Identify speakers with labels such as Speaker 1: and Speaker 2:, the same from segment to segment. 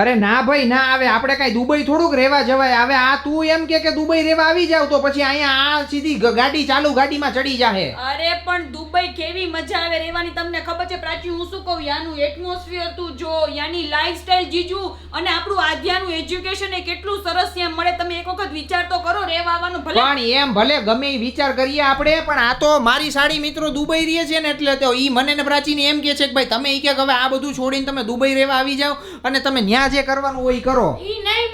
Speaker 1: અરે ના ભાઈ ના આવે. આપણે કાંઈ દુબઈ થોડુંક રહેવા જવાય. હવે આ તું એમ કે કે દુબઈ રહેવા આવી જાવ તો પછી અહીંયા આ સીધી ગાડી ચાલુ ગાડીમાં ચડી જાહે.
Speaker 2: અરે પણ દુબઈ કેવી મજા આવે રહેવાની તમને ખબર છે? પ્રાચી હું શું કહું? યાનું એટમોસ્ફિયર તું જો યાની લાઈફસ્ટાઈલ જીજુ અને આપણું આધ્યાનું એજ્યુકેશન એ કેટલું સરસ ત્યાં મળે. તમે એક વખત વિચાર તો કરો રહેવા આવવાનું ભલે.
Speaker 1: પણ એમ ભલે ગમે એ વિચાર કરીએ આપણે પણ આ તો મારી સાડી મિત્રો દુબઈ રહે છે ને એટલે તો ઈ મને ને પ્રાચીને એમ કે છે કે ભાઈ તમે ઈ કે હવે આ બધું છોડીને તમે દુબઈ રહેવા આવી જાવ અને તમે ન્યા જે કરવાનું હોય કરો.
Speaker 3: ઈ નહીં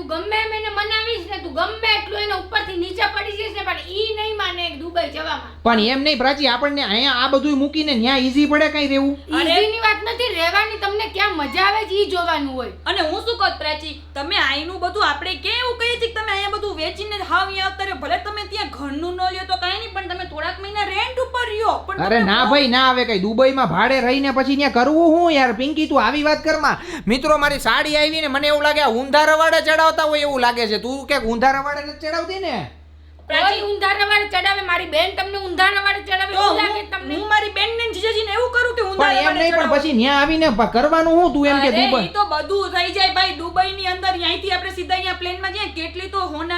Speaker 3: તું ગમે એમ એને મનાવીશ ને તું ગમે એટલું એને ઉપરથી નીચે પડી જઈશ ને પણ ઈ નહીં માને દુબઈ જવામાં.
Speaker 1: પણ એમ નહીં પ્રાચી આપણને અહીંયા આ બધું મૂકીને ન્યા ઈઝી પડે કઈ રહેવું?
Speaker 3: ઈઝીની વાત નથી રહેવાની તમને ક્યાં મજા આવે છે ઈ જોવાનું હોય.
Speaker 2: અને હું શું કહું પ્રાચી તમે આઈનું બધું આપણે કે એવું કહીએ છીએ તમે અહીંયા બધું વેચીને હાવ અહીંયા અત્યારે ભલે તમે ત્યાં ઘરનું ન લ્યો તો કાંઈ નહીં પણ તમે થોડાક મહિના રેન્ટ ઉપર રહ્યો. પણ
Speaker 1: અરે ના ભાઈ ના આવે કઈ. દુબઈમાં ભાડે રહીને પછી ત્યાં કરવું હું યાર? પિંકી તું આવી વાત કરમાં મિત્રો મારી સાડી આવી ને મને એવું લાગે ઊંધા રવાડે ચડાવતા હોય એવું લાગે છે. તું કે ઊંધા રવાડે નથી ચડાવતી ને?
Speaker 3: પ્રાચી ઊંધા રવાડે ચડાવે મારી બેન તમને ઊંધા રવાડે ચડાવે એવું લાગે તમને?
Speaker 2: હું મારી બેન ને જીજાજીને એવું કરું કે ઊંધા
Speaker 1: પણ એમ નહીં પણ પછી ન્યા આવીને કરવાનું હું તું એમ કે દુબઈ
Speaker 2: તો બધું થઈ જાય ભાઈ. દુબઈની અંદર અહીંથી આપણે સીધા અહીંયા પ્લેનમાં જઈએ કેટલી તો હોનાની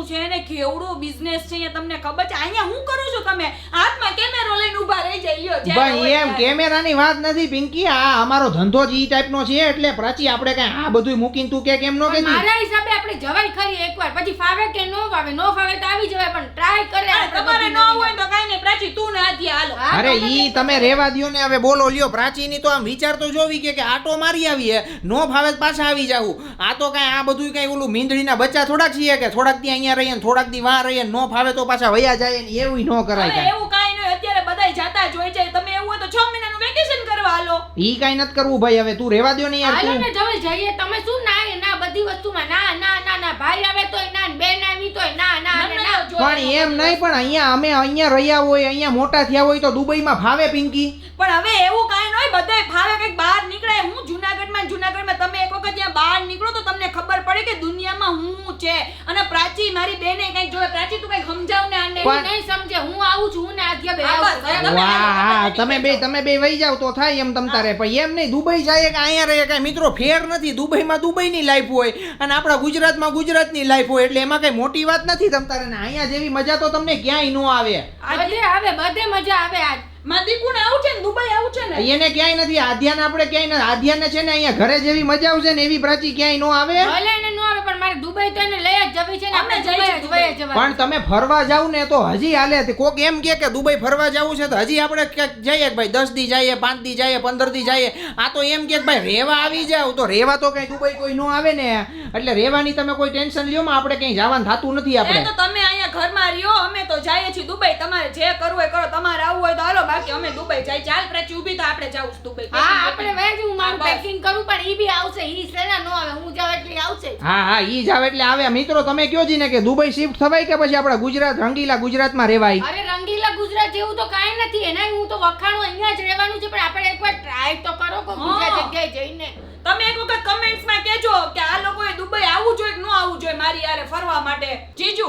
Speaker 2: ખીણું છે ને કેવડો બિઝનેસ છે અહીંયા તમને ખબર છે? અહીંયા હું કરું છું તમે? હાથમાં કેમેરો લઈને ઊભા રહી જાય લ્યો
Speaker 1: ભાઈ એમ કેમેરાની વાત નથી પિંકી. આ અમારો ધંધો જ ઈ ટાઈપનો છે એટલે પ્રાચી આપણે કઈ આ બધું મૂકીને તું કે કેમ નો કે
Speaker 3: મારા હિસાબે આપણે જવાય ખરી એકવાર. પછી ફાવે કે નો ફાવે નો ફાવે તો આવી જવાય પણ ટ્રાય કરે
Speaker 2: તમારે ન હોય તો કાંઈ નહીં પ્રાચી તું ને આથી હાલો.
Speaker 1: અરે ઈ તમે રેવા દ્યો ને હવે બોલો લ્યો પ્રાચીની તો આમ વિચાર તો જોવી કે કે આટો મારી આવીએ નો ફાવે પાછા આવી જાવું આ તો કાંઈ આ બધું કાંઈ ઓલું મીંદડીના બચ્ચા થોડાક છીએ કે થોડાક દી અહીંયા રહીએ ને થોડાક દી વાં રહીએ નો ફાવે તો પાછા વયા જાય ને એવું ન કરાય
Speaker 2: એવું કઈ નહીં અત્યારે બધાય જાતા જ હોય છે. તમે એવું હોય તો છ મહિનાનું વેકેશન કરવા હાલો.
Speaker 1: ઈ કઈ નથી કરવું ભાઈ હવે તું રેવા દ્યો ને યાર
Speaker 3: હાલો ને જવે જઈએ. તમે શું ના એ ના બધી વસ્તુમાં ના ના ના ના ભાઈ આવે તો ના ને બેન આવી તોય ના ના
Speaker 2: ના,
Speaker 3: ને
Speaker 2: ના,
Speaker 3: ના
Speaker 2: જો
Speaker 1: પણ એમ નહીં, પણ અહીંયા અમે અહીંયા રહ્યા હોય, અહીંયા મોટા થયા હોય તો દુબઈમાં ફાવે પિંકી.
Speaker 2: પણ હવે એવું કાંઈ નહીં બધાય ફાવે, કંઈક બહાર નીકળે. હું જુનાગઢમાં જુનાગઢમાં તમે એક વખત ત્યાં બહાર નીકળો તો તમને ખબર પડે કે દુનિયામાં હું છે. અને પ્રાચી મારી બેને કંઈક જોવે પ્રાચી તું કંઈક
Speaker 3: એવી નહીં સમજે. હું આવું છું હું ને આદ્ય બે
Speaker 2: હા,
Speaker 3: આવું
Speaker 2: બસ,
Speaker 3: છું.
Speaker 2: તમે
Speaker 1: વાહ હા તમે બે તમે બે વહી જાવ તો થાય એમ તમ તારે. પણ એમ નહીં દુબઈ જાય કે અહીંયા રહે કાંઈ મિત્રો ફેર નથી. દુબઈમાં દુબઈની લાઈફ હોય અને આપણા ગુજરાતમાં ગુજરાતની લાઈફ હોય એટલે એમાં કઈ મોટી વાત નથી તમ તારે. ને અહીંયા જેવી મજા તો તમને ક્યાંય ન આવે.
Speaker 3: આવે બધે મજા આવે આજ.
Speaker 2: માદીકુણ આવું છે ને દુબઈ આવું છે ને?
Speaker 1: એને ક્યાંય નથી. આધ્યાને આપણે ક્યાંય નથી આધ્યાને છે ને અહીંયા ઘરે જેવી મજા આવશે ને એવી પ્રાચી ક્યાંય ન આવે.
Speaker 3: ભલે એને નો આવે પણ મારે દુબઈ તો એને લઈ જ જવી છે ને આપણે
Speaker 2: જઈએ
Speaker 3: દુબઈ જ
Speaker 2: દુબઈ.
Speaker 1: પણ તમે ફરવા જાવ ને તો હજી હાલે તે કોક એમ કે કે દુબઈ ફરવા જવું છે તો હજી આપણે ક્યાંક જઈએ ભાઈ દસ દી જઈએ પાંચ દી જઈએ પંદર દી જઈએ. આ તો એમ કે કે ભાઈ રેવા આવી જાવ તો રેવા તો કઈ દુબઈ કોઈ ન આવે ને. એટલે રેવાની તમે કોઈ ટેન્શન લ્યો માં આપણે કઈ જવાનું થતું નથી આપણે.
Speaker 2: તો તમે અહીંયા ઘરમાં રહ્યો અમે તો જઈએ છીએ દુબઈ. તમારે જે કરવું હોય કરો તમારે આવવું હોય તો હાલો બાકી અમે દુબઈ જાય. ચાલ પ્રાચી ઊભી તો આપણે જાવું દુબઈ.
Speaker 3: હા આપણે વેજ હું મારું
Speaker 2: હા,
Speaker 3: પેકિંગ કરું પણ ઈ બી આવશે ઈ સેના નો આવે હું જાવ એટલે આવશે જ.
Speaker 1: હા હા ઈ જાવ એટલે આવે. મિત્રો તમે કયો જીને કે દુબઈ શિફ્ટ થવાય કે પછી આપણે ગુજરાત રંગીલા ગુજરાતમાં રહેવાય
Speaker 3: અરે રંગીલા ગુજરાત જેવું તો કાંઈ નથી. એના હું તો વખાણું અહીંયા જ રહેવાનું છે પણ આપણે એકવાર ટ્રાય તો કરો કોઈ બીજા જગ્યાએ જઈને.
Speaker 2: તમે એક વખત કમેન્ટ્સમાં કહેજો કે આ લોકોએ દુબઈ આવવું જોઈએ કે ન આવવું જોઈએ મારી યારે ફરવા માટે. જીજુ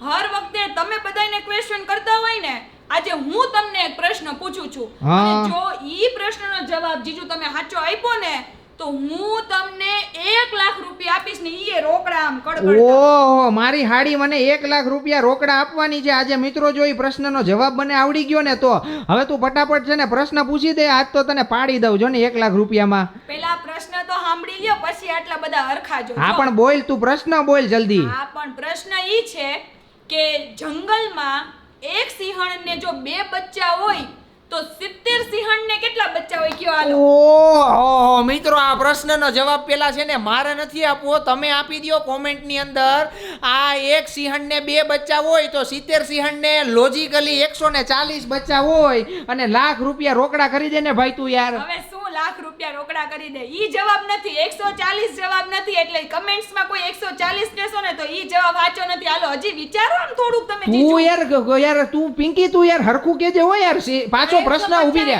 Speaker 2: હર વખતે તમે બધાને ક્વેશ્ચન કરતા હોય ને આજે હું તમને એક પ્રશ્ન પૂછું છું. અને જો ઈ પ્રશ્નનો જવાબ જીજુ તમે સાચો આપ્યો ને તો હું તમને એક લાખ રૂપિયા આપીશ ને એ રોકડા આમ કડકડ
Speaker 1: ઓહો મારી હાડી મને એક લાખ રૂપિયા રોકડા આપવાની છે. આજે મિત્રો જો ઈ પ્રશ્નનો જવાબ મને આવડી ગયો ને તો હવે તું ફટાફટ છે ને પ્રશ્ન પૂછી દે. આજ તો તને પાડી દઉં જો ને એક લાખ રૂપિયામાં.
Speaker 2: પેલા પ્રશ્ન તો સાંભળી લ્યો પછી આટલા બધા હરખાજો
Speaker 1: હા પણ બોલ તું પ્રશ્ન બોલ જલ્દી.
Speaker 2: હા પણ પ્રશ્ન ઈ છે કે જંગલમાં એક સિંહણને જો બે બચ્ચા હોય તો સિત્તેર સિંહણને કેટલા બચ્ચા હોય કયો આલો?
Speaker 1: ઓહો મિત્રો આ પ્રશ્નનો જવાબ પેલા છે ને મારે નથી આપવો. તમે આપી દો કોમેન્ટની અંદર. આ એક સિંહણને બે બચ્ચા હોય તો સિત્તેર સિંહણને લોજિકલી એકસો ને ચાલીસ બચ્ચા હોય અને લાખ રૂપિયા રોકડા કરી દે ને ભાઈ તું યાર.
Speaker 2: હવે રૂપિયા રોકડા કરી દે ઈ જવાબ નથી એકસો ચાલીસ જવાબ નથી એટલે કમેન્ટ્સમાં કોઈ એકસો ચાલીસ કહેશો ને તો ઈ જવાબ સાચો નથી. હાલો હજી વિચારો આમ થોડુંક તમે
Speaker 1: તું યાર યાર તું પિંકી તું યાર હરખું કેજે હો યાર પાછો પ્રશ્ન ઊભી
Speaker 3: રહે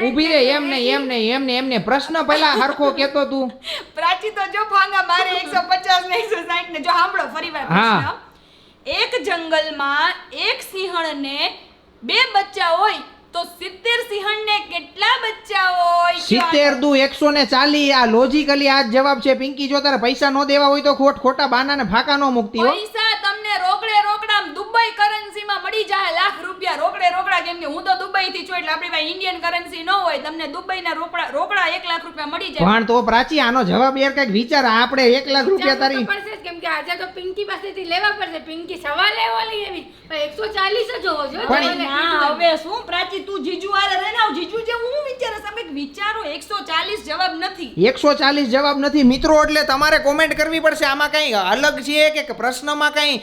Speaker 1: ઊભી રે એમ નહીં એમ નહીં એમ નહીં એમ નહીં. પ્રશ્ન પહેલા હરખો કેતો તું.
Speaker 2: પ્રાચી તો જો ભાંગા મારે એકસો પચાસ ને એકસો સાઠ ને જો સાંભળો ફરીવાર
Speaker 1: વાર
Speaker 2: પ્રશ્ન. એક જંગલમાં એક સિંહણને બે બચ્ચા હોય તો સિત્તેર સિંહણને કેટલા બચ્ચા હોય?
Speaker 1: સિત્તેર દુ એકસો ને ચાલી આ લોજિકલી આ જવાબ છે. પિંકી જો તારે પૈસા ન દેવા હોય તો ખોટ ખોટા બાના ને ફાકા નો મૂકતી હો.
Speaker 2: પૈસા તમને રોકડે રોકડા દુબઈ કરન્સીમાં મળી જાય લાખ રૂપિયા રોકડે રોકડા કેમ કે હું તો દુબઈ થી છું એટલે આપણી પાસે ઇન્ડિયન કરન્સી ન હોય તમને દુબઈના રોકડા રોકડા એક લાખ રૂપિયા મળી જાય.
Speaker 1: પણ તો પ્રાચી આનો જવાબ યાર કંઈક વિચાર આપણે એક લાખ રૂપિયા તારી
Speaker 3: પડશે કેમ કે આજે તો પિંકી પાસેથી લેવા પડશે પિંકી સવાલ લેવાની એવી પણ એકસો ચાલીસ જ હોવો જોઈએ.
Speaker 2: ના. હવે શું? પ્રાચી તું જીજુ વાળા રહે ને જીજુ જે હું વિચારે વિચારો 140 જવાબ નથી.
Speaker 1: એકસો ચાલીસ જવાબ નથી. મિત્રો એટલે તમારે કોમેન્ટ કરવી પડશે. આમાં કઈ અલગ છે કે પ્રશ્નમાં કઈ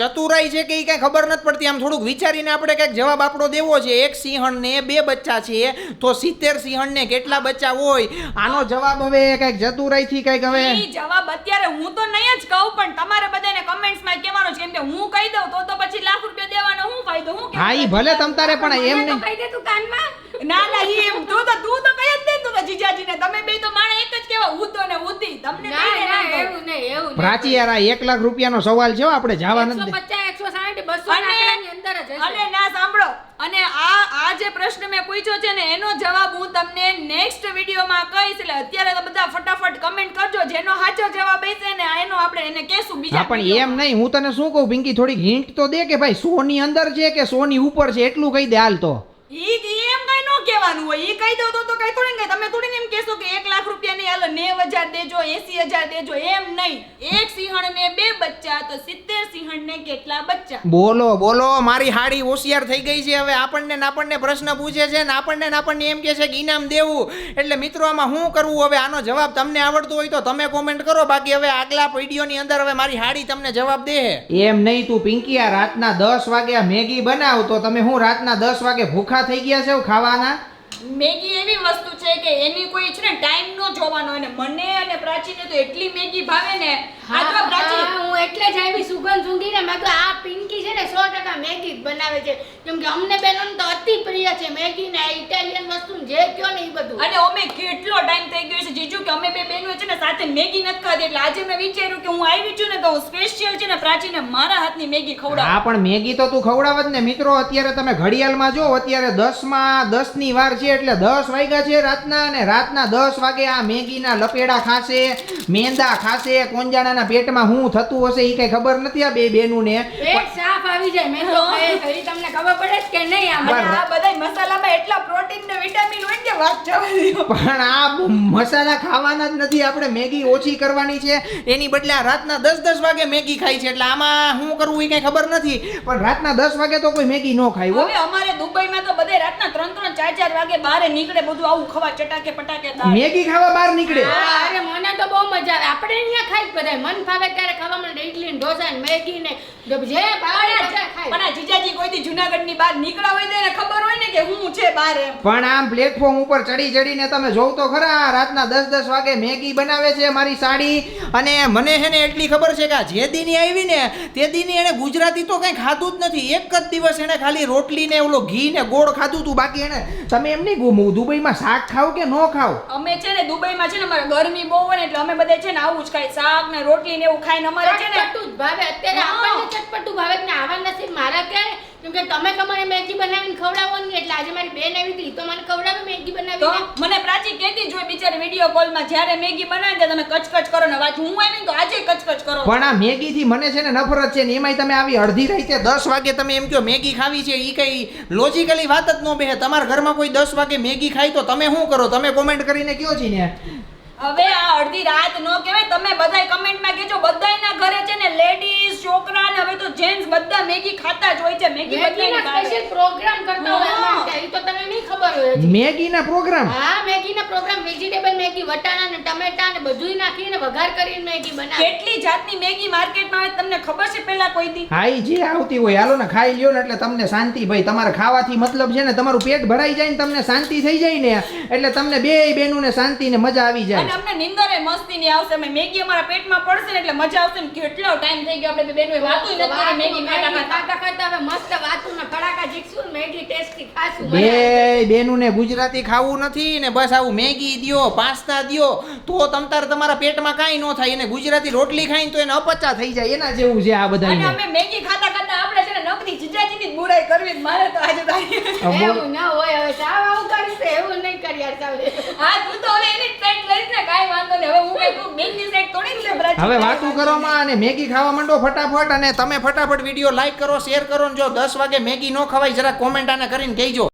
Speaker 1: ચતુરાઈ છે કે એ કઈ ખબર નથી પડતી. આમ થોડુંક વિચારીને આપણે કંઈક જવાબ આપણો દેવો છે. એક સિંહણને બે બચ્ચા છે. તો સિત્તેર સિંહણને કેટલા બચ્ચા હોય? આનો જવાબ હવે કંઈક ચતુરાઈથી કંઈક હવે
Speaker 2: જવાબ અત્યારે હું તો નહીં જ કહું પણ તમારે બધાને કમેન્ટ્સમાં કહેવાનો છે. કેમ કે હું કહી દઉં તો તો પછી લાખ રૂપિયા દેવાનો હું ફાયદો? હું
Speaker 1: હા એ ભલે તમ તારે પણ એમ નહીં
Speaker 3: કહી દે તું કાનમાં.
Speaker 2: ના ના ઈ એમ તું તો તું તો કહી જ નહીં તું તો જીજાજીને. તમે બે તો માણે એક જ કેવા હું તો ને ઉતી તમને
Speaker 3: ના ના એવું નહીં એવું નહીં.
Speaker 1: પ્રાચી યાર આ એક લાખ રૂપિયાનો સવાલ છે આપણે જવા નથી દે-
Speaker 3: પચાસ એકસો સાઠ બસો અંદર જ હશે.
Speaker 2: અને ના સાંભળો. અને આ આ જે પ્રશ્ન મેં પૂછ્યો છે ને એનો જવાબ હું તમને નેક્સ્ટ વિડીયોમાં કહીશ. એટલે અત્યારે તો બધા ફટાફટ કમેન્ટ કરજો. જેનો સાચો જવાબ હશે ને એનો આપણે એને કહેશું બીજા
Speaker 1: પણ એમ નહીં હું તને શું કહું પિંકી થોડીક હિન્ટ તો દે કે ભાઈ સોની અંદર છે કે સોની ઉપર છે એટલું કહી દે હાલ તો.
Speaker 2: ઈ કઈ નો કહેવાનું હોય એ કહી દઉં તો તો કઈ થોડી ને કઈ. તમે થોડી ને એમ કહેશો કે એક લાખ રૂપિયાની હાલ નેવ હજાર દેજો એસી હજાર દેજો એમ નહીં. એક સિંહણ ને બે બચ્ચા તો સિત્તેર સિંહણ ને કેટલા બચ્ચા?
Speaker 1: બોલો બોલો મારી હાડી હોશિયાર થઈ ગઈ છે. હવે આપણને ને આપણને પ્રશ્ન પૂછે છે ને આપણને ને આપણને એમ કે છે કે ઇનામ દેવું. એટલે મિત્રો આમાં શું કરવું? હવે આનો જવાબ તમને આવડતો હોય તો તમે કોમેન્ટ કરો. બાકી હવે આગલા વિડીયોની અંદર હવે મારી હાડી તમને જવાબ દે. એમ નહીં તું પિંકી આ રાતના દસ વાગ્યા મેગી બનાવ. તો તમે હું રાતના દસ વાગે ભૂખા થઈ ગયા છો ખાવાના?
Speaker 2: મેગી એવી વસ્તુ છે કે એની કોઈ છે ને ટાઈમ નો જોવાનો અને મને અને પ્રાચીને તો એટલી મેગી ભાવે ને આ
Speaker 3: તો
Speaker 2: પ્રાચી
Speaker 3: હું એટલે જ આવી સુગંધ સૂંઘીને મેં તો આ પિંકી છે ને 100% મેગી જ બનાવે છે. કેમ કે અમને બેનોને તો અતિ પ્રિય છે મેગી ને ઇટાલિયન વસ્તુ જે કયો ને એ બધું.
Speaker 2: અને અમે કેટલો ટાઈમ થઈ ગયો છે જીજુ કે અમે બે બહેનો છે ને સાથે મેગી નથી ખાધી એટલે આજે મેં વિચાર્યું કે હું આવી છું ને તો હું સ્પેશિયલ છે ને પ્રાચીને મારા હાથની મેગી ખવડાવ.
Speaker 1: હા પણ મેગી તો તું ખવડાવ જ ને મિત્રો અત્યારે તમે ઘડિયાળમાં જો અત્યારે દસમાં દસની વાર છે એટલે દસ વાગ્યા છે રાતના અને રાતના દસ વાગે આ મેગીના લપેડા ખાશે, મેંદા ખાશે, કોંજાણાના પેટમાં શું થતું હશે એ કઈ ખબર નથી આ બે બેનું ને
Speaker 3: પેટ સાફ આવી જાય, મેં તો ખાઈ ખરી તમને ખબર પડે છે કે નહીં આમાં
Speaker 2: આ બધા મસાલામાં એટલા પ્રોટીન ને વિટામિન હોય કે વાત જવા
Speaker 1: પણ આ મસાલા ખાવાના જ નથી. આપણે મેગી ઓછી કરવાની છે. એની બદલે આ રાતના દસ દસ વાગે મેગી ખાય છે. એટલે આમાં શું કરવું એ કઈ ખબર નથી. પણ રાતના દસ વાગે તો કોઈ મેગી ન ખાય
Speaker 2: હવે અમારે દુબઈમાં તો બધે રાતના ત્રણ ત્રણ ચાર ચાર વાગે બહાર નીકળે બધું આવું ખવા ચટાકે પટાકે.
Speaker 1: મેગી ખાવા બહાર નીકળે.
Speaker 3: અરે મને તો બહુ મજા આવે. આપણે અહીંયા ખાઈ જ બધાય. મન ફાવે ત્યારે ખાવા મળે ઇડલી ઢોસા ને મેગી ને જે ભાવે
Speaker 2: પણ
Speaker 3: બધા
Speaker 2: આ-
Speaker 3: ખાય.
Speaker 2: પણ આ જીજાજી કોઈથી જુનાગઢની બહાર નીકળ્યા હોય તો એને ખબર હોય ને કે હું છે બહાર એમ.
Speaker 1: પણ આમ પ્લેટફોર્મ ઉપર ચડી ચડીને તમે જોવ તો ખરા રાતના દસ દસ વાગે મેગી બનાવે છે મારી સાડી અને મને છે ને એટલી ખબર છે કે આ જે દીની આવી ને તે દીની એને ગુજરાતી તો કંઈ ખાધું જ નથી. એક જ દિવસ એને ખાલી રોટલી ને ઓલો ઘી ને ગોળ ખાધું તું. બાકી એને તમે એમ નહીં ગુમું દુબઈમાં શાક ખાવ કે ન ખાવ
Speaker 2: અમે છે ને દુબઈમાં છે ને અમારે ગરમી બહુ હોય ને એટલે અમે બધા છે ને આવું જ ખાય શાક ને રોટલી ને એવું ખાઈને અમારે છે ને
Speaker 3: ચટપટું જ ભાવે. અત્યારે આપણને ચટપટું ભાવે ને આવા નથી મારા ક્યારે કેમ કે તમે તમારે મેગી બનાવીને ખવડાવો ને એટલે આજે મારી બેન આવી હતી તો મને ખવડાવે મેગી
Speaker 2: તો મને પ્રાચી કહેતી જ હોય બિચારી કોલ કોલમાં જ્યારે મેગી બનાવી દે તમે કચકચ કરો ને વાત હું આવી તો આજે કચકચ કરો.
Speaker 1: પણ આ મેગી થી મને છે ને નફરત છે ને એમાંય તમે આવી અડધી રાતે દસ વાગે તમે એમ કહો મેગી ખાવી છે? એ કઈ લોજિકલી વાત જ ન બેહે તમારા ઘરમાં કોઈ દસ વાગે મેગી ખાય તો તમે શું કરો? તમે કોમેન્ટ કરીને કયો છે ને
Speaker 2: હવે આ અડધી રાત નો કહેવાય તમે બધાય કમેન્ટમાં કહેજો બધાયના ઘરે છે ને લેડીઝ છોકરા ને હવે તો જેન્ટ્સ બધા મેગી ખાતા જ હોય છે મેગી ભાવે.
Speaker 3: સ્પેશિયલ પ્રોગ્રામ કરતા હોય. અમારે તો તમને નહીં ખબર હોય મેગી
Speaker 1: ના પ્રોગ્રામ
Speaker 3: હા મેગીના પ્રોગ્રામ વેજીટેબલ મેગી વટાણા ને ટમેટા ને બધું નાખીને વઘાર કરીને મેગી બનાવે.
Speaker 2: કેટલી જાતની મેગી માર્કેટમાં આવે તમને ખબર છે પેલા કોઈ દી?
Speaker 1: હા ઈ જે આવતી હોય હાલો ને ખાઈ લ્યો ને એટલે તમને શાંતિ ભાઈ. તમારે ખાવાથી મતલબ છે ને તમારું પેટ ભરાઈ જાય ને તમને શાંતિ થઈ જાય ને એટલે તમને બે બેનું ને શાંતિ ને મજા આવી
Speaker 2: અને
Speaker 1: જાય
Speaker 2: અમને નિંદરે મસ્તી ની આવશે અમે મેગી અમારા પેટમાં પડશે ને એટલે મજા આવશે ને કેટલો ટાઈમ થઈ ગયો આપણે બે બેનોએ વાતો નથી કરી મેગી ખાતા
Speaker 3: ખાતા. ખાતા હવે મસ્ત વાતુના ફડાકા શીખશું ને મેગી ટેસ્ટી ખાશું
Speaker 1: બે. બેનું ને ગુજરાતી ખાવું નથી ને બસ આવું મેગી દો પાસ્તા દો તો તમતાર તમારા પેટમાં કાંઈ ન થાય. એને ગુજરાતી રોટલી ખાઈને તો એને અપચા થઈ જાય. એના જેવું છે આ
Speaker 2: અને અમે મેગી ખાતા ખાતા આપણે છે ને નકરી જીજાજીની જ બુરાઈ કરવી મારે તો આજે તારી
Speaker 3: એવું ના હોય. હવે સાવ આવું કરીશ એવું નહીં કરી યાર સાવ.
Speaker 2: હા તું તો હવે એની ટ્રેક લઈશ ને કાંઈ વાંધો નહીં. હવે હું કઈ તું બેનની ટ્રેક તોડી લે બ્રાજી
Speaker 1: હવે વાતું કરવામાં અને મેગી ખાવા માંડો ફટાફટ અને તમે ફટાફટ વીડિયો લાઈક કરો શેર કરો ને જો દસ વાગે મેગી ન ખવાય જરા કોમેન્ટ આને કરીને કહેજો.